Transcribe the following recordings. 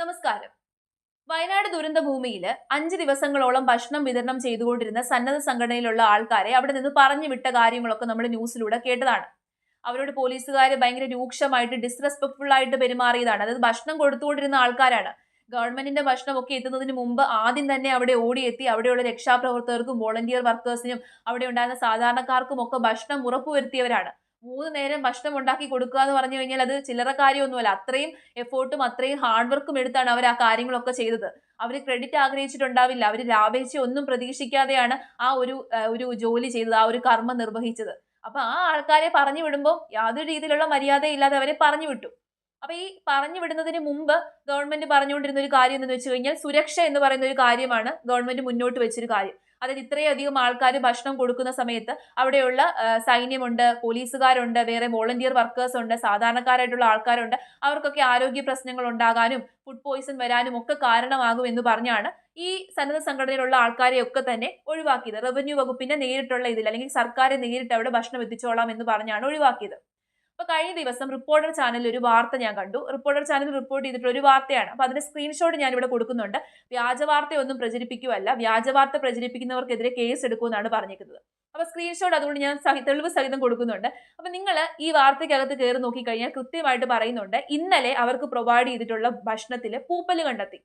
നമസ്കാരം. വയനാട് ദുരന്ത ഭൂമിയിൽ അഞ്ച് ദിവസങ്ങളോളം ഭക്ഷണം വിതരണം ചെയ്തുകൊണ്ടിരുന്ന സന്നദ്ധ സംഘടനയിലുള്ള ആൾക്കാരെ അവിടെ നിന്ന് പറഞ്ഞു വിട്ട കാര്യങ്ങളൊക്കെ നമ്മൾ ന്യൂസിലൂടെ കേട്ടതാണ്. അവരോട് പോലീസുകാർ ഭയങ്കര രൂക്ഷമായിട്ട് ഡിസ്റെസ്പെക്ട്ഫുൾ ആയിട്ട് പെരുമാറിയതാണ്. അതായത് ഭക്ഷണം കൊടുത്തുകൊണ്ടിരുന്ന ആൾക്കാരാണ്. ഗവൺമെന്റിന്റെ ഭക്ഷണമൊക്കെ എത്തുന്നതിന് മുമ്പ് ആദ്യം തന്നെ അവിടെ ഓടിയെത്തി അവിടെയുള്ള രക്ഷാപ്രവർത്തകർക്കും വോളണ്ടിയർ വർക്കേഴ്സിനും അവിടെ ഉണ്ടായിരുന്ന സാധാരണക്കാർക്കും ഒക്കെ ഭക്ഷണം ഉറപ്പുവരുത്തിയവരാണ്. മൂന്ന് നേരം ഭക്ഷണം ഉണ്ടാക്കി കൊടുക്കുക എന്ന് പറഞ്ഞു കഴിഞ്ഞാൽ അത് ചില്ലറ കാര്യമൊന്നുമല്ല. അത്രയും എഫേർട്ടും അത്രയും ഹാർഡ് വർക്കും എടുത്താണ് അവർ ആ കാര്യങ്ങളൊക്കെ ചെയ്തത്. അവർ ക്രെഡിറ്റ് ആഗ്രഹിച്ചിട്ടുണ്ടാവില്ല. അവർ ലാഭേച്ഛ ഒന്നും പ്രതീക്ഷിക്കാതെയാണ് ആ ഒരു ഒരു ജോലി ചെയ്തത് ആ ഒരു കർമ്മം നിർവഹിച്ചത്. അപ്പൊ ആ ആൾക്കാരെ പറഞ്ഞു വിടുമ്പോൾ യാതൊരു രീതിയിലുള്ള മര്യാദയില്ലാതെ അവരെ പറഞ്ഞു വിട്ടു. അപ്പൊ ഈ പറഞ്ഞു വിടുന്നതിന് മുമ്പ് ഗവൺമെന്റ് പറഞ്ഞുകൊണ്ടിരുന്ന ഒരു കാര്യം എന്ന് വെച്ച് കഴിഞ്ഞാൽ സുരക്ഷ എന്ന് പറയുന്ന ഒരു കാര്യമാണ് ഗവൺമെന്റ് മുന്നോട്ട് വെച്ചൊരു കാര്യം. അതായത് ഇത്രയധികം ആൾക്കാർ ഭക്ഷണം കൊടുക്കുന്ന സമയത്ത് അവിടെയുള്ള സൈന്യമുണ്ട് പോലീസുകാരുണ്ട് വേറെ വോളണ്ടിയർ വർക്കേഴ്സ് ഉണ്ട് സാധാരണക്കാരായിട്ടുള്ള ആൾക്കാരുണ്ട്. അവർക്കൊക്കെ ആരോഗ്യ പ്രശ്നങ്ങൾ ഉണ്ടാകാനും ഫുഡ് പോയിസൺ വരാനും ഒക്കെ കാരണമാകും എന്ന് പറഞ്ഞാണ് ഈ സന്നദ്ധ സംഘടനയിലുള്ള ആൾക്കാരെയൊക്കെ തന്നെ ഒഴിവാക്കിയത്. റവന്യൂ വകുപ്പിന്റെ നേരിട്ടുള്ള ഇതിൽ അല്ലെങ്കിൽ സർക്കാർ നേരിട്ട് അവിടെ ഭക്ഷണം എത്തിച്ചോളാം എന്ന് പറഞ്ഞാണ് ഒഴിവാക്കിയത്. അപ്പൊ കഴിഞ്ഞ ദിവസം റിപ്പോർട്ടർ ചാനലിൽ ഒരു വാർത്ത ഞാൻ കണ്ടു. റിപ്പോർട്ടർ ചാനൽ റിപ്പോർട്ട് ചെയ്തിട്ടുള്ള ഒരു വാർത്തയാണ്. അപ്പൊ അതിന്റെ സ്ക്രീൻഷോട്ട് ഞാൻ ഇവിടെ കൊടുക്കുന്നുണ്ട്. വ്യാജവാർത്തയൊന്നും പ്രചരിപ്പിക്കുവല്ല വ്യാജവാർത്ത വ്യാജ വാർത്ത പ്രചരിപ്പിക്കുന്നവർക്കെതിരെ കേസ് എടുക്കുമെന്നാണ് പറഞ്ഞിരിക്കുന്നത്. അപ്പൊ സ്ക്രീൻഷോട്ട് അതുകൊണ്ട് ഞാൻ തെളിവ് സഹിതം കൊടുക്കുന്നുണ്ട്. അപ്പൊ നിങ്ങൾ ഈ വാർത്തയ്ക്കകത്ത് കയറി നോക്കിക്കഴിഞ്ഞാൽ കൃത്യമായിട്ട് പറയുന്നുണ്ട്. ഇന്നലെ അവർക്ക് പ്രൊവൈഡ് ചെയ്തിട്ടുള്ള ഭക്ഷണത്തിൽ പൂപ്പൽ കണ്ടെത്തി.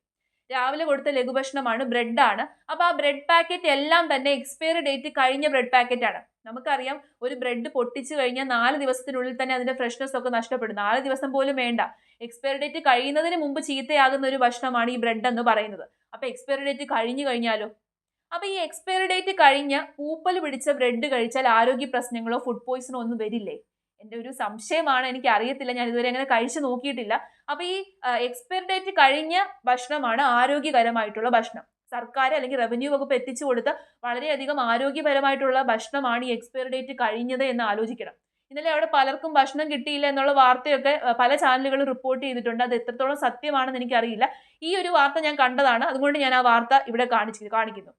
രാവിലെ കൊടുത്ത ലഘുഭക്ഷണമാണ് ബ്രെഡാണ്. അപ്പൊ ആ ബ്രെഡ് പാക്കറ്റ് എല്ലാം തന്നെ എക്സ്പയറി ഡേറ്റ് കഴിഞ്ഞ ബ്രെഡ് പാക്കറ്റ് ആണ്. നമുക്കറിയാം ഒരു ബ്രെഡ് പൊട്ടിച്ചു കഴിഞ്ഞാൽ നാല് ദിവസത്തിനുള്ളിൽ തന്നെ അതിന്റെ ഫ്രഷ്നെസ് ഒക്കെ നഷ്ടപ്പെടും. നാല് ദിവസം പോലും വേണ്ട. എക്സ്പയറി ഡേറ്റ് കഴിയുന്നതിന് മുമ്പ് ചീത്തയാകുന്ന ഒരു ഭക്ഷണമാണ് ഈ ബ്രെഡ് എന്ന് പറയുന്നത്. അപ്പൊ എക്സ്പയറി ഡേറ്റ് കഴിഞ്ഞു കഴിഞ്ഞാലോ? അപ്പൊ ഈ എക്സ്പയറി ഡേറ്റ് കഴിഞ്ഞ പൂപ്പൽ പിടിച്ച ബ്രെഡ് കഴിച്ചാൽ ആരോഗ്യ പ്രശ്നങ്ങളോ ഫുഡ് പോയിസണോ ഒന്നും വരില്ലേ? എന്റെ ഒരു സംശയമാണ്. എനിക്ക് അറിയത്തില്ല ഞാൻ ഇതുവരെ അങ്ങനെ കഴിച്ചു നോക്കിയിട്ടില്ല. അപ്പൊ ഈ എക്സ്പയർ ഡേറ്റ് കഴിഞ്ഞ ഭക്ഷണമാണ് ആരോഗ്യകരമായിട്ടുള്ള ഭക്ഷണം. സർക്കാർ അല്ലെങ്കിൽ റവന്യൂ വകുപ്പ് എത്തിച്ചു കൊടുത്ത വളരെയധികം ആരോഗ്യപരമായിട്ടുള്ള ഭക്ഷണമാണ് ഈ എക്സ്പയർ ഡേറ്റ് കഴിഞ്ഞത് എന്ന് ആലോചിക്കണം. ഇന്നലെ അവിടെ പലർക്കും ഭക്ഷണം കിട്ടിയില്ല എന്നുള്ള വാർത്തയൊക്കെ പല ചാനലുകളും റിപ്പോർട്ട് ചെയ്തിട്ടുണ്ട്. അത് എത്രത്തോളം സത്യമാണെന്ന് എനിക്കറിയില്ല. ഈ ഒരു വാർത്ത ഞാൻ കണ്ടതാണ്. അതുകൊണ്ട് ഞാൻ ആ വാർത്ത ഇവിടെ കാണിച്ചു കാണിക്കുന്നു.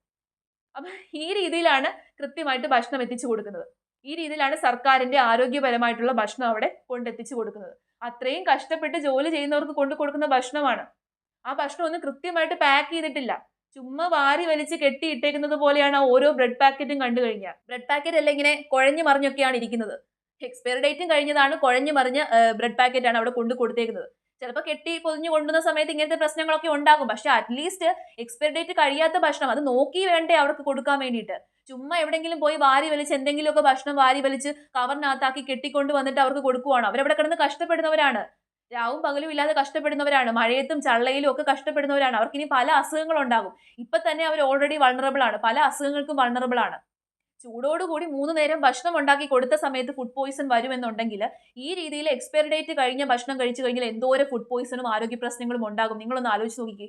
അപ്പൊ ഈ രീതിയിലാണ് കൃത്യമായിട്ട് ഭക്ഷണം എത്തിച്ചു കൊടുക്കുന്നത്. ഈ രീതിയിലാണ് സർക്കാരിന്റെ ആരോഗ്യപരമായിട്ടുള്ള ഭക്ഷണം അവിടെ കൊണ്ടെത്തിച്ചു കൊടുക്കുന്നത്. അത്രയും കഷ്ടപ്പെട്ട് ജോലി ചെയ്യുന്നവർക്ക് കൊണ്ടു കൊടുക്കുന്ന ഭക്ഷണമാണ്. ആ ഭക്ഷണം ഒന്നും കൃത്യമായിട്ട് പാക്ക് ചെയ്തിട്ടില്ല. ചുമ്മാ വാരി വലിച്ച് കെട്ടിയിട്ടേക്കുന്നത് പോലെയാണ് ഓരോ ബ്രെഡ് പാക്കറ്റും കണ്ടു കഴിഞ്ഞാൽ. ബ്രെഡ് പാക്കറ്റ് അല്ല ഇങ്ങനെ കുഴഞ്ഞു മറിഞ്ഞൊക്കെയാണ് ഇരിക്കുന്നത്. എക്സ്പയറി ഡേറ്റും കഴിഞ്ഞതാണ് കുഴഞ്ഞു മറിഞ്ഞ ബ്രെഡ് പാക്കറ്റാണ് അവിടെ കൊണ്ടു കൊടുത്തേക്കുന്നത്. ചിലപ്പോൾ കെട്ടി പൊതിഞ്ഞു കൊണ്ടുവന്ന സമയത്ത് ഇങ്ങനത്തെ പ്രശ്നങ്ങളൊക്കെ ഉണ്ടാകും. പക്ഷെ അറ്റ്ലീസ്റ്റ് എക്സ്പയറി ഡേറ്റ് കഴിയാത്ത ഭക്ഷണം അത് നോക്കി വേണ്ടേ അവർക്ക് കൊടുക്കാൻ വേണ്ടിയിട്ട്. ചുമ്മാ എവിടെങ്കിലും പോയി വാരി വലിച്ച് എന്തെങ്കിലുമൊക്കെ ഭക്ഷണം വാരി വലിച്ച് കവറിനകത്താക്കി കെട്ടിക്കൊണ്ട് വന്നിട്ട് അവർക്ക് കൊടുക്കുവാണോ. അവരവിടെ കിടന്ന് കഷ്ടപ്പെടുന്നവരാണ്. രാവും പകലും ഇല്ലാതെ കഷ്ടപ്പെടുന്നവരാണ്. മഴയത്തും ചള്ളയിലും ഒക്കെ കഷ്ടപ്പെടുന്നവരാണ്. അവർക്ക് ഇനി പല അസുഖങ്ങളും ഉണ്ടാകും. ഇപ്പൊ തന്നെ അവർ ഓൾറെഡി വൾണറബിൾ ആണ്. പല അസുഖങ്ങൾക്കും വൾണറബിൾ ആണ്. ചൂടോടുകൂടി മൂന്ന് നേരം ഭക്ഷണം ഉണ്ടാക്കി കൊടുത്ത സമയത്ത് ഫുഡ് പോയിസൺ വരുമെന്നുണ്ടെങ്കിൽ ഈ രീതിയിൽ എക്സ്പയർ ഡേറ്റ് കഴിഞ്ഞ ഭക്ഷണം കഴിച്ചു കഴിഞ്ഞാൽ എന്തോരം ഫുഡ് പോയിസണും ആരോഗ്യ പ്രശ്നങ്ങളും ഉണ്ടാകും. നിങ്ങളൊന്ന് ആലോചിച്ച് നോക്കിക്കേ.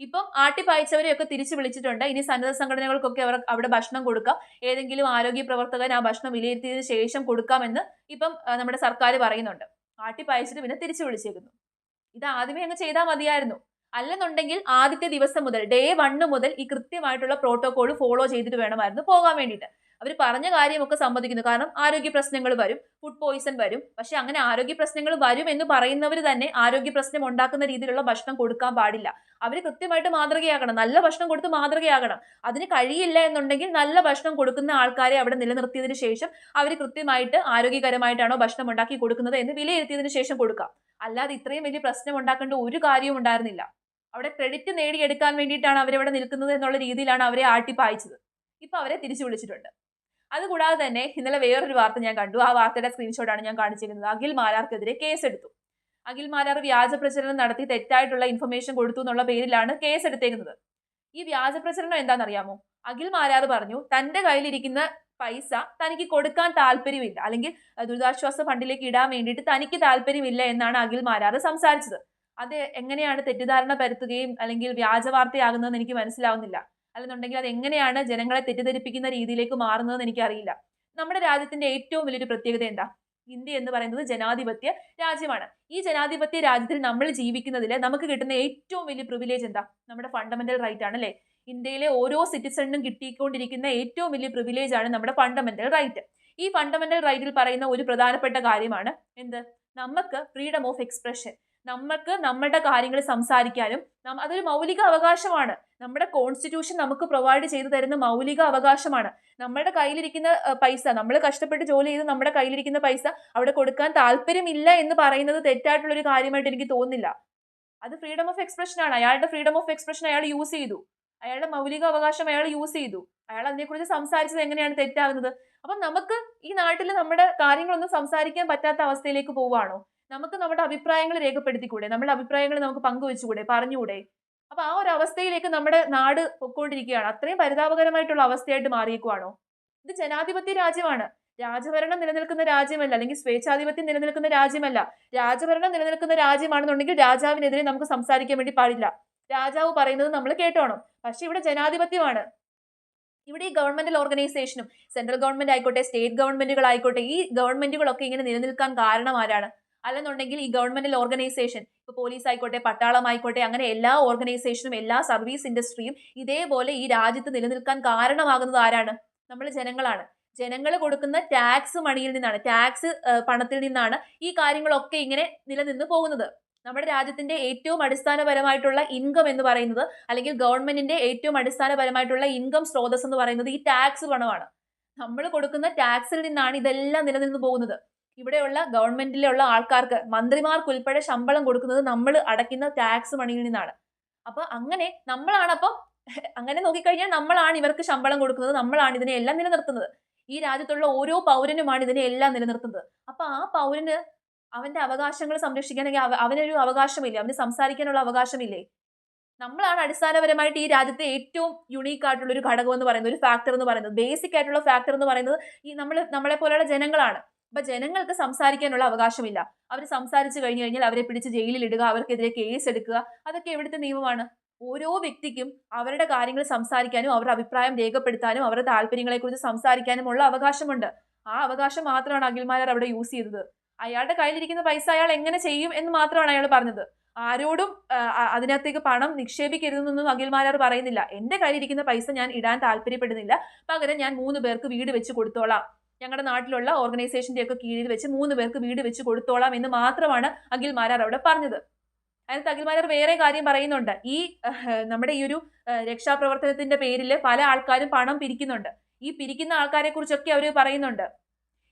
ഇപ്പം ആട്ടിപ്പായച്ചവരെയൊക്കെ തിരിച്ചു വിളിച്ചിട്ടുണ്ട്. ഇനി സന്നദ്ധ സംഘടനകൾക്കൊക്കെ അവർ അവിടെ ഭക്ഷണം കൊടുക്കാം. ഏതെങ്കിലും ആരോഗ്യ പ്രവർത്തകൻ ആ ഭക്ഷണം വിലയിരുത്തിയതിനു ശേഷം കൊടുക്കാമെന്ന് ഇപ്പം നമ്മുടെ സർക്കാർ പറയുന്നുണ്ട്. ആട്ടിപ്പായച്ചിട്ട് പിന്നെ തിരിച്ചു വിളിച്ചേക്കുന്നു. ഇത് ആദ്യമേ അങ്ങ് ചെയ്താൽ മതിയായിരുന്നു. അല്ലെന്നുണ്ടെങ്കിൽ ആദ്യത്തെ ദിവസം മുതൽ ഡേ വണ്ണ് മുതൽ ഈ കൃത്യമായിട്ടുള്ള പ്രോട്ടോകോൾ ഫോളോ ചെയ്തിട്ട് വേണമായിരുന്നു പോകാൻ വേണ്ടിയിട്ട്. അവർ പറഞ്ഞ കാര്യമൊക്കെ സമ്മതിക്കുന്നു. കാരണം ആരോഗ്യ പ്രശ്നങ്ങൾ വരും ഫുഡ് പോയിസൺ വരും. പക്ഷെ അങ്ങനെ ആരോഗ്യ പ്രശ്നങ്ങൾ വരും എന്ന് പറയുന്നവർ തന്നെ ആരോഗ്യ പ്രശ്നം ഉണ്ടാക്കുന്ന രീതിയിലുള്ള ഭക്ഷണം കൊടുക്കാൻ പാടില്ല. അവർ കൃത്യമായിട്ട് മാതൃകയാകണം. നല്ല ഭക്ഷണം കൊടുത്ത് മാതൃകയാകണം. അതിന് കഴിയില്ല എന്നുണ്ടെങ്കിൽ നല്ല ഭക്ഷണം കൊടുക്കുന്ന ആൾക്കാരെ അവിടെ നിലനിർത്തിയതിന് ശേഷം അവർ കൃത്യമായിട്ട് ആരോഗ്യകരമായിട്ടാണോ ഭക്ഷണം ഉണ്ടാക്കി കൊടുക്കുന്നത് എന്ന് വിലയിരുത്തിയതിനു ശേഷം കൊടുക്കാം. അല്ലാതെ ഇത്രയും വലിയ പ്രശ്നം ഉണ്ടാക്കേണ്ട ഒരു കാര്യവും ഉണ്ടായിരുന്നില്ല. അവിടെ ക്രെഡിറ്റ് നേടിയെടുക്കാൻ വേണ്ടിയിട്ടാണ് അവരവിടെ നിൽക്കുന്നത് എന്നുള്ള രീതിയിലാണ് അവരെ ആട്ടിപ്പായിച്ചത് ഇപ്പൊ അവരെ തിരിച്ചു വിളിച്ചിട്ടുണ്ട്. അതുകൂടാതെ തന്നെ ഇന്നലെ വേറൊരു വാർത്ത ഞാൻ കണ്ടു. ആ വാർത്തയുടെ സ്ക്രീൻഷോട്ടാണ് ഞാൻ കാണിച്ചിരിക്കുന്നത്. അഖിൽ മാലാർക്കെതിരെ കേസെടുത്തു. അഖിൽ മാലാർ വ്യാജ പ്രചരണം നടത്തി തെറ്റായിട്ടുള്ള ഇൻഫർമേഷൻ കൊടുത്തു എന്നുള്ള പേരിലാണ് കേസ് എടുത്തേക്കുന്നത് ഈ വ്യാജ പ്രചരണം എന്താണെന്നറിയാമോ? അഖിൽ മാലാർ പറഞ്ഞു തന്റെ കയ്യിലിരിക്കുന്ന പൈസ തനിക്ക് കൊടുക്കാൻ താല്പര്യമില്ല. അല്ലെങ്കിൽ ദുരിതാശ്വാസ ഫണ്ടിലേക്ക് ഇടാൻ വേണ്ടിയിട്ട് തനിക്ക് താല്പര്യമില്ല എന്നാണ് അഖിൽ മാലാർ സംസാരിച്ചത്. അത് എങ്ങനെയാണ് തെറ്റിദ്ധാരണ പരത്തുകയും അല്ലെങ്കിൽ വ്യാജ വാർത്തയാകുന്നതെന്ന് എനിക്ക് മനസ്സിലാവുന്നില്ല. അല്ലെന്നുണ്ടെങ്കിൽ അത് എങ്ങനെയാണ് ജനങ്ങളെ തെറ്റിദ്ധരിപ്പിക്കുന്ന രീതിയിലേക്ക് മാറുന്നതെന്ന് എനിക്കറിയില്ല. നമ്മുടെ രാജ്യത്തിന്റെ ഏറ്റവും വലിയൊരു പ്രത്യേകത എന്താ? ഇന്ത്യ എന്ന് പറയുന്നത് ജനാധിപത്യ രാജ്യമാണ്. ഈ ജനാധിപത്യ രാജ്യത്തിൽ നമ്മൾ ജീവിക്കുന്നതിൽ നമുക്ക് കിട്ടുന്ന ഏറ്റവും വലിയ പ്രിവിലേജ് എന്താ? നമ്മുടെ ഫണ്ടമെന്റൽ റൈറ്റ് ആണ് അല്ലേ? ഇന്ത്യയിലെ ഓരോ സിറ്റിസണിനും കിട്ടിക്കൊണ്ടിരിക്കുന്ന ഏറ്റവും വലിയ പ്രിവിലേജ് ആണ് നമ്മുടെ ഫണ്ടമെന്റൽ റൈറ്റ് ഈ ഫണ്ടമെന്റൽ റൈറ്റിൽ പറയുന്ന ഒരു പ്രധാനപ്പെട്ട കാര്യമാണ് എന്ത്? നമുക്ക് ഫ്രീഡം ഓഫ് എക്സ്പ്രഷൻ നമുക്ക് നമ്മളുടെ കാര്യങ്ങൾ സംസാരിക്കാനും അതൊരു മൗലിക അവകാശമാണ്. നമ്മുടെ കോൺസ്റ്റിറ്റ്യൂഷൻ നമുക്ക് പ്രൊവൈഡ് ചെയ്തു തരുന്ന മൗലിക അവകാശമാണ്. നമ്മുടെ കയ്യിലിരിക്കുന്ന പൈസ നമ്മൾ കഷ്ടപ്പെട്ട് ജോലി ചെയ്ത് നമ്മുടെ കയ്യിലിരിക്കുന്ന പൈസ അവിടെ കൊടുക്കാൻ താല്പര്യമില്ല എന്ന് പറയുന്നത് തെറ്റായിട്ടുള്ള ഒരു കാര്യമായിട്ട് എനിക്ക് തോന്നുന്നില്ല. അത് ഫ്രീഡം ഓഫ് എക്സ്പ്രഷൻ ആണ്. അയാളുടെ ഫ്രീഡം ഓഫ് എക്സ്പ്രഷൻ അയാൾ യൂസ് ചെയ്തു. അയാളുടെ മൗലിക അവകാശം അയാൾ യൂസ് ചെയ്തു. അയാൾ അതിനെക്കുറിച്ച് സംസാരിച്ചത് എങ്ങനെയാണ് തെറ്റാകുന്നത് അപ്പം നമുക്ക് ഈ നാട്ടിൽ നമ്മുടെ കാര്യങ്ങളൊന്നും സംസാരിക്കാൻ പറ്റാത്ത അവസ്ഥയിലേക്ക് പോവുകയാണോ നമുക്ക് നമ്മുടെ അഭിപ്രായങ്ങൾ രേഖപ്പെടുത്തിക്കൂടെ? നമ്മുടെ അഭിപ്രായങ്ങൾ നമുക്ക് പങ്കുവെച്ചുകൂടെ? പറഞ്ഞുകൂടെ? അപ്പൊ ആ ഒരു അവസ്ഥയിലേക്ക് നമ്മുടെ നാട് പൊക്കോണ്ടിരിക്കുകയാണ് അത്രയും പരിതാപകരമായിട്ടുള്ള അവസ്ഥയായിട്ട് മാറിയേക്കുവാണോ? ഇത് ജനാധിപത്യ രാജ്യമാണ്. രാജഭരണം നിലനിൽക്കുന്ന രാജ്യമല്ല അല്ലെങ്കിൽ സ്വേച്ഛാധിപത്യം നിലനിൽക്കുന്ന രാജ്യമല്ല. രാജഭരണം നിലനിൽക്കുന്ന രാജ്യമാണെന്നുണ്ടെങ്കിൽ രാജാവിനെതിരെ നമുക്ക് സംസാരിക്കാൻ വേണ്ടി പാടില്ല. രാജാവ് പറയുന്നത് നമ്മൾ കേട്ടോണം. പക്ഷെ ഇവിടെ ജനാധിപത്യമാണ്. ഇവിടെ ഈ ഗവൺമെന്റൽ ഓർഗനൈസേഷനും സെൻട്രൽ ഗവൺമെന്റ് ആയിക്കോട്ടെ സ്റ്റേറ്റ് ഗവൺമെന്റുകൾ ആയിക്കോട്ടെ ഈ ഗവൺമെന്റുകളൊക്കെ ഇങ്ങനെ നിലനിൽക്കാൻ കാരണം ആരാണ്? അല്ലെന്നുണ്ടെങ്കിൽ ഈ ഗവൺമെന്റൽ ഓർഗനൈസേഷൻ ഇപ്പൊ പോലീസ് ആയിക്കോട്ടെ പട്ടാളം ആയിക്കോട്ടെ അങ്ങനെ എല്ലാ ഓർഗനൈസേഷനും എല്ലാ സർവീസ് ഇൻഡസ്ട്രിയും ഇതേപോലെ ഈ രാജ്യത്ത് നിലനിൽക്കാൻ കാരണമാകുന്നത് ആരാണ്? നമ്മൾ ജനങ്ങളാണ്. ജനങ്ങൾ കൊടുക്കുന്ന ടാക്സ് മണിയിൽ നിന്നാണ് ടാക്സ് പണത്തിൽ നിന്നാണ് ഈ കാര്യങ്ങളൊക്കെ ഇങ്ങനെ നിലനിന്ന് പോകുന്നത്. നമ്മുടെ രാജ്യത്തിന്റെ ഏറ്റവും അടിസ്ഥാനപരമായിട്ടുള്ള ഇൻകം എന്ന് പറയുന്നത് അല്ലെങ്കിൽ ഗവൺമെന്റിന്റെ ഏറ്റവും അടിസ്ഥാനപരമായിട്ടുള്ള ഇൻകം സ്രോതസ് എന്ന് പറയുന്നത് ഈ ടാക്സ് പണമാണ്. നമ്മൾ കൊടുക്കുന്ന ടാക്സിൽ നിന്നാണ് ഇതെല്ലാം നിലനിന്ന് പോകുന്നത്. ഇവിടെയുള്ള ഗവൺമെന്റിലുള്ള ആൾക്കാർക്ക് മന്ത്രിമാർക്ക് ഉൾപ്പെടെ ശമ്പളം കൊടുക്കുന്നത് നമ്മൾ അടയ്ക്കുന്ന ടാക്സ് മണിയിൽ നിന്നാണ്. അപ്പൊ അങ്ങനെ നമ്മളാണ് അങ്ങനെ നോക്കിക്കഴിഞ്ഞാൽ നമ്മളാണ് ഇവർക്ക് ശമ്പളം കൊടുക്കുന്നത് നമ്മളാണ് ഇതിനെ എല്ലാം നിലനിർത്തുന്നത്. ഈ രാജ്യത്തുള്ള ഓരോ പൗരനുമാണ് ഇതിനെ എല്ലാം നിലനിർത്തുന്നത്. അപ്പൊ ആ പൗരന് അവന്റെ അവകാശങ്ങൾ സംരക്ഷിക്കണമെങ്കിൽ അവനൊരു അവകാശമില്ലേ? അവന് സംസാരിക്കാനുള്ള അവകാശമില്ലേ? നമ്മളാണ് അടിസ്ഥാനപരമായിട്ട് ഈ രാജ്യത്തെ ഏറ്റവും യുണീക്ക് ആയിട്ടുള്ള ഒരു ഘടകം എന്ന് പറയുന്നത് ഒരു ഫാക്ടർ എന്ന് പറയുന്നത്. ബേസിക് ആയിട്ടുള്ള ഫാക്ടർ എന്ന് പറയുന്നത് ഈ നമ്മൾ നമ്മളെ പോലെയുള്ള ജനങ്ങളാണ്. അപ്പൊ ജനങ്ങൾക്ക് സംസാരിക്കാനുള്ള അവകാശമില്ല. അവർ സംസാരിച്ചു കഴിഞ്ഞു കഴിഞ്ഞാൽ അവരെ പിടിച്ച് ജയിലിൽ ഇടുക അവർക്കെതിരെ കേസ് എടുക്കുക അതൊക്കെ എവിടുത്തെ നിയമമാണ്? ഓരോ വ്യക്തിക്കും അവരുടെ കാര്യങ്ങൾ സംസാരിക്കാനും അവരുടെ അഭിപ്രായം രേഖപ്പെടുത്താനും അവരുടെ താല്പര്യങ്ങളെക്കുറിച്ച് സംസാരിക്കാനുമുള്ള അവകാശമുണ്ട്. ആ അവകാശം മാത്രമാണ് അഖിൽമാരാർ അവിടെ യൂസ് ചെയ്തത്. അയാളുടെ കയ്യിലിരിക്കുന്ന പൈസ അയാൾ എങ്ങനെ ചെയ്യും എന്ന് മാത്രമാണ് അയാൾ പറഞ്ഞത്. ആരോടും അതിനകത്തേക്ക് പണം നിക്ഷേപിക്കരുതെന്നൊന്നും അഖിൽമാരാർ പറയുന്നില്ല. എന്റെ കയ്യിലിരിക്കുന്ന പൈസ ഞാൻ ഇടാൻ താല്പര്യപ്പെടുന്നില്ല. പകരം ഞാൻ മൂന്ന് പേർക്ക് വീട് വെച്ച് കൊടുത്തോളാം. ഞങ്ങളുടെ നാട്ടിലുള്ള ഓർഗനൈസേഷന്റെ ഒക്കെ കീഴിൽ വെച്ച് മൂന്ന് പേർക്ക് വീട് വെച്ച് കൊടുത്തോളാം എന്ന് മാത്രമാണ് അഖിൽമാരാർ അവിടെ പറഞ്ഞത്. അതിനകത്ത് അഖിൽമാരാർ വേറെ കാര്യം പറയുന്നുണ്ട്. ഈ നമ്മുടെ ഈ ഒരു രക്ഷാപ്രവർത്തനത്തിന്റെ പേരിൽ പല ആൾക്കാരും പണം പിരിക്കുന്നുണ്ട്. ഈ പിരിക്കുന്ന ആൾക്കാരെ കുറിച്ചൊക്കെ അവർ പറയുന്നുണ്ട്.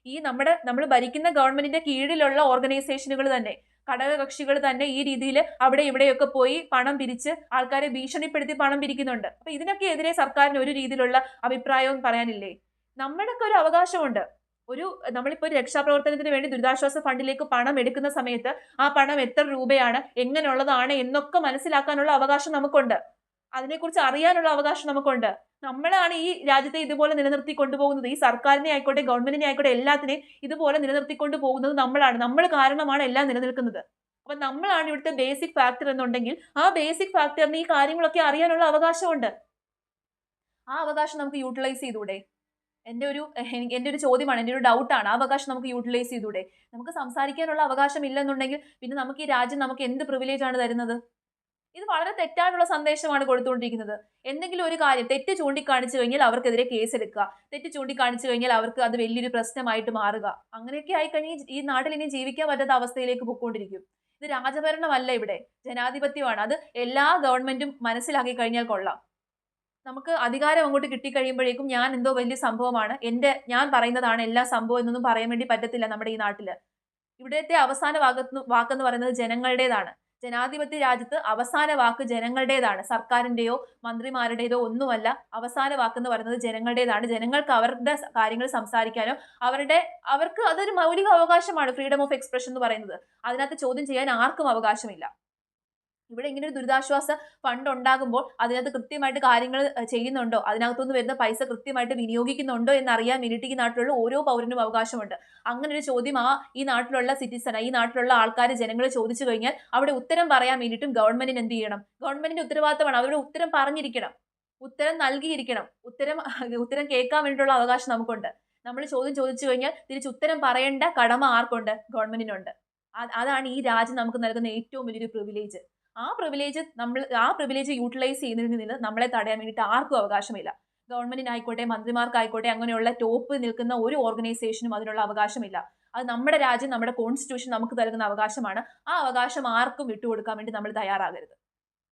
ഈ നമ്മുടെ നമ്മൾ ഭരിക്കുന്ന ഗവൺമെന്റിന്റെ കീഴിലുള്ള ഓർഗനൈസേഷനുകൾ തന്നെ ഘടകകക്ഷികൾ തന്നെ ഈ രീതിയിൽ അവിടെ ഇവിടെയൊക്കെ പോയി പണം പിരിച്ച് ആൾക്കാരെ ഭീഷണിപ്പെടുത്തി പണം പിരിക്കുന്നുണ്ട്. അപ്പൊ ഇതിനൊക്കെ എതിരെ സർക്കാരിന് ഒരു രീതിയിലുള്ള അഭിപ്രായവും പറയാനില്ലേ? നമ്മുടെയൊക്കെ ഒരു അവകാശമുണ്ട്. ഒരു നമ്മളിപ്പോ ഒരു രക്ഷാപ്രവർത്തനത്തിന് വേണ്ടി ദുരിതാശ്വാസ ഫണ്ടിലേക്ക് പണം എടുക്കുന്ന സമയത്ത് ആ പണം എത്ര രൂപയാണ് എങ്ങനെയുള്ളതാണ് എന്നൊക്കെ മനസ്സിലാക്കാനുള്ള അവകാശം നമുക്കുണ്ട്. അതിനെക്കുറിച്ച് അറിയാനുള്ള അവകാശം നമുക്കുണ്ട്. നമ്മളാണ് ഈ രാജ്യത്തെ ഇതുപോലെ നിലനിർത്തി കൊണ്ടുപോകുന്നത്. ഈ സർക്കാരിനെ ആയിക്കോട്ടെ ഗവൺമെന്റിനെ ആയിക്കോട്ടെ എല്ലാത്തിനെയും ഇതുപോലെ നിലനിർത്തി കൊണ്ടുപോകുന്നത് നമ്മളാണ്. നമ്മൾ കാരണമാണ് എല്ലാം നിലനിൽക്കുന്നത്. അപ്പൊ നമ്മളാണ് ഇവിടുത്തെ ബേസിക് ഫാക്ടർ എന്നുണ്ടെങ്കിൽ ആ ബേസിക് ഫാക്ടറിന് ഈ കാര്യങ്ങളൊക്കെ അറിയാനുള്ള അവകാശമുണ്ട്. ആ അവകാശം നമുക്ക് യൂട്ടിലൈസ് ചെയ്തൂടെ എന്റെ ഒരു എന്റെ ഒരു ചോദ്യമാണ് എന്റെ ഒരു ഡൗട്ടാണ് ആ അവകാശം നമുക്ക് യൂട്ടിലൈസ് ചെയ്തൂടെ? നമുക്ക് സംസാരിക്കാനുള്ള അവകാശം ഇല്ലെന്നുണ്ടെങ്കിൽ പിന്നെ നമുക്ക് ഈ രാജ്യം നമുക്ക് എന്ത് പ്രിവിലേജ് ആണ് തരുന്നത്? ഇത് വളരെ തെറ്റായിട്ടുള്ള സന്ദേശമാണ് കൊടുത്തുകൊണ്ടിരിക്കുന്നത്. എന്തെങ്കിലും ഒരു കാര്യം തെറ്റ് ചൂണ്ടിക്കാണിച്ചു കഴിഞ്ഞാൽ അവർക്കെതിരെ കേസെടുക്കുക. തെറ്റ് ചൂണ്ടിക്കാണിച്ചു കഴിഞ്ഞാൽ അവർക്ക് അത് വലിയൊരു പ്രശ്നമായിട്ട് മാറുക. അങ്ങനെയൊക്കെ ആയിക്കഴിഞ്ഞാൽ ഈ നാട്ടിൽ ഇനി ജീവിക്കാൻ പറ്റാത്ത അവസ്ഥയിലേക്ക് പോയിക്കൊണ്ടിരിക്കും. ഇത് രാജഭരണമല്ല ഇവിടെ. ജനാധിപത്യമാണ്. അത് എല്ലാ ഗവൺമെന്റും മനസ്സിലാക്കി കഴിഞ്ഞാൽ കൊള്ളാം. നമുക്ക് അധികാരം അങ്ങോട്ട് കിട്ടിക്കഴിയുമ്പോഴേക്കും ഞാൻ എന്തോ വലിയ സംഭവമാണ്. എന്റെ ഞാൻ പറയുന്നതാണ് എല്ലാ സംഭവം എന്നൊന്നും പറയാൻ വേണ്ടി പറ്റത്തില്ല നമ്മുടെ ഈ നാട്ടിൽ ഇവിടുത്തെ അവസാന വാക്ക് വാക്കെന്ന് പറയുന്നത് ജനങ്ങളുടേതാണ്. ജനാധിപത്യ രാജ്യത്ത് അവസാന വാക്ക് ജനങ്ങളുടേതാണ്. സർക്കാരിന്റെയോ മന്ത്രിമാരുടേതോ ഒന്നുമല്ല. അവസാന വാക്കെന്ന് പറയുന്നത് ജനങ്ങളുടേതാണ്. ജനങ്ങൾക്ക് അവരുടെ കാര്യങ്ങൾ സംസാരിക്കാനോ അവരുടെ അവർക്ക് അതൊരു മൗലിക അവകാശമാണ് ഫ്രീഡം ഓഫ് എക്സ്പ്രഷൻ എന്ന് പറയുന്നത്. അതിനകത്ത് ചോദ്യം ചെയ്യാൻ ആർക്കും അവകാശമില്ല. ഇവിടെ ഇങ്ങനെ ഒരു ദുരിതാശ്വാസ ഫണ്ട് ഉണ്ടാകുമ്പോൾ അതിനകത്ത് കൃത്യമായിട്ട് കാര്യങ്ങൾ ചെയ്യുന്നുണ്ടോ? അതിനകത്തുനിന്ന് വരുന്ന പൈസ കൃത്യമായിട്ട് വിനിയോഗിക്കുന്നുണ്ടോ എന്ന് അറിയാൻ വേണ്ടിയിട്ട് ഈ നാട്ടിലുള്ള ഓരോ പൗരനും അവകാശമുണ്ട്. അങ്ങനെ ഒരു ചോദ്യം ആ ഈ നാട്ടിലുള്ള സിറ്റിസൺ ഈ നാട്ടിലുള്ള ആൾക്കാർ ജനങ്ങൾ ചോദിച്ചു കഴിഞ്ഞാൽ അവിടെ ഉത്തരം പറയാൻ വേണ്ടിയിട്ടും ഗവൺമെന്റിന് എന്ത് ചെയ്യണം? ഗവൺമെന്റിന്റെ ഉത്തരവാദിത്തമാണ്. അവരുടെ ഉത്തരം പറഞ്ഞിരിക്കണം. ഉത്തരം നൽകിയിരിക്കണം. ഉത്തരം ഉത്തരം കേൾക്കാൻ വേണ്ടിയിട്ടുള്ള അവകാശം നമുക്കുണ്ട്. നമ്മൾ ചോദ്യം ചോദിച്ചു കഴിഞ്ഞാൽ തിരിച്ച് ഉത്തരം പറയേണ്ട കടമ ആർക്കുണ്ട്? ഗവൺമെന്റിനുണ്ട് അത് അതാണ് ഈ രാജ്യം നമുക്ക് നൽകുന്ന ഏറ്റവും വലിയൊരു പ്രിവിലേജ് ആ പ്രിവിലേജ് നമ്മൾ ആ പ്രിവിലേജ് യൂട്ടിലൈസ് ചെയ്യുന്നതിൽ നിന്ന് നമ്മളെ തടയാൻ വേണ്ടിയിട്ട് ആർക്കും അവകാശമില്ല. ഗവൺമെന്റിനായിക്കോട്ടെ മന്ത്രിമാർക്കായിക്കോട്ടെ അങ്ങനെയുള്ള ടോപ്പ് നിൽക്കുന്ന ഒരു ഓർഗനൈസേഷനും അതിനുള്ള അവകാശമില്ല. അത് നമ്മുടെ രാജ്യം നമ്മുടെ കോൺസ്റ്റിറ്റ്യൂഷൻ നമുക്ക് നൽകുന്ന അവകാശമാണ്. ആ അവകാശം ആർക്കും വിട്ടുകൊടുക്കാൻ വേണ്ടി നമ്മൾ തയ്യാറാകരുത്.